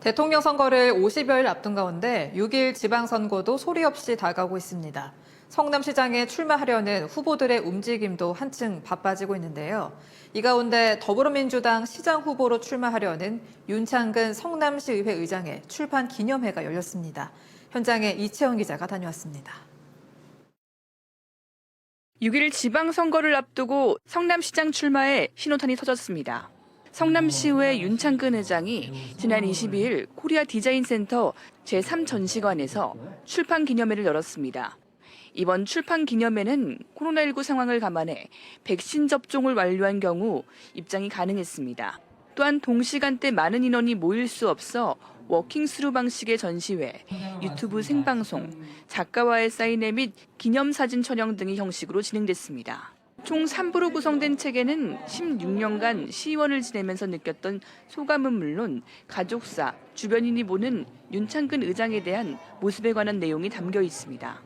대통령 선거를 50여일 앞둔 가운데 6일 지방선거도 소리 없이 다가오고 있습니다. 성남시장에 출마하려는 후보들의 움직임도 한층 바빠지고 있는데요. 이 가운데 더불어민주당 시장 후보로 출마하려는 윤창근 성남시의회 의장의 출판 기념회가 열렸습니다. 현장에 이채원 기자가 다녀왔습니다. 6일 지방선거를 앞두고 성남시장 출마에 신호탄이 터졌습니다. 성남시의회 윤창근 의장이 지난 22일 코리아 디자인센터 제3전시관에서 출판 기념회를 열었습니다. 이번 출판 기념회는 코로나19 상황을 감안해 백신 접종을 완료한 경우 입장이 가능했습니다. 또한 동시간대 많은 인원이 모일 수 없어 워킹스루 방식의 전시회, 유튜브 생방송, 작가와의 사인회 및 기념사진 촬영 등의 형식으로 진행됐습니다. 총 3부로 구성된 책에는 16년간 시의원을 지내면서 느꼈던 소감은 물론 가족사, 주변인이 보는 윤창근 의장에 대한 모습에 관한 내용이 담겨 있습니다.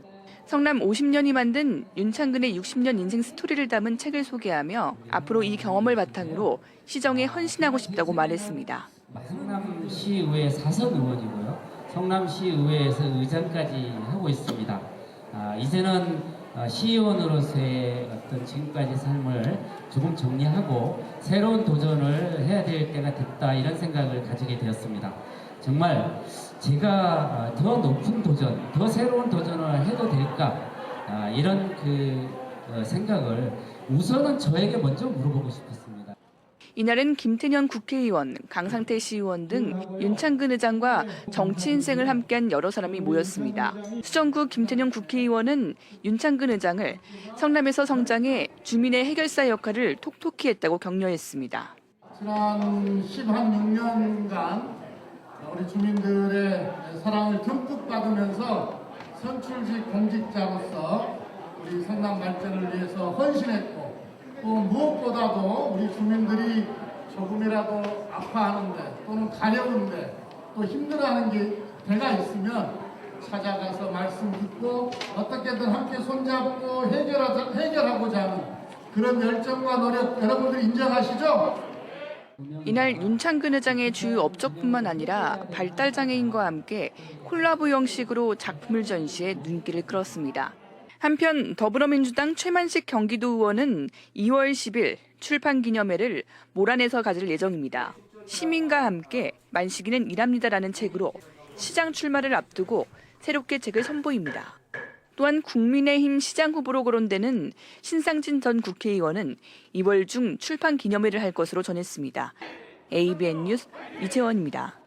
성남 50년이 만든 윤창근의 60년 인생 스토리를 담은 책을 소개하며 앞으로 이 경험을 바탕으로 시정에 헌신하고 싶다고 말했습니다. 성남시의회 사선 의원이고요. 성남시의회에서 의장까지 하고 있습니다. 아, 이제는 어, 시의원으로서의 어떤 지금까지 삶을 조금 정리하고 새로운 도전을 해야 될 때가 됐다 이런 생각을 가지게 되었습니다. 정말 제가 어, 더 높은 도전, 더 새로운 도전을 해도 될까 아, 이런 그 어, 생각을 우선은 저에게 먼저 물어보고 싶었습니다. 이날은 김태년 국회의원, 강상태 시의원 등 윤창근 의장과 정치 인생을 함께한 여러 사람이 모였습니다. 수정구 김태년 국회의원은 윤창근 의장을 성남에서 성장해 주민의 해결사 역할을 톡톡히 했다고 격려했습니다. 지난 16년간 우리 주민들의 사랑을 듬뿍 받으면서 선출직 공직자로서 우리 성남 발전을 위해서 헌신했고 또 무엇보다도 우리 주민들이 조금이라도 아파하는데 또는 가려운데 또 힘들어하는 게 배가 있으면 찾아가서 말씀 듣고 어떻게든 함께 손잡고 해결하자, 해결하고자 하는 그런 열정과 노력 여러분들 인정하시죠? 이날 윤창근 의장의 주요 업적뿐만 아니라 발달 장애인과 함께 콜라보 형식으로 작품을 전시해 눈길을 끌었습니다. 한편 더불어민주당 최만식 경기도 의원은 2월 10일 출판 기념회를 모란에서 가질 예정입니다. 시민과 함께 만식이는 일합니다라는 책으로 시장 출마를 앞두고 새롭게 책을 선보입니다. 또한 국민의힘 시장 후보로 거론되는 신상진 전 국회의원은 2월 중 출판 기념회를 할 것으로 전했습니다. ABN 뉴스 이채원입니다.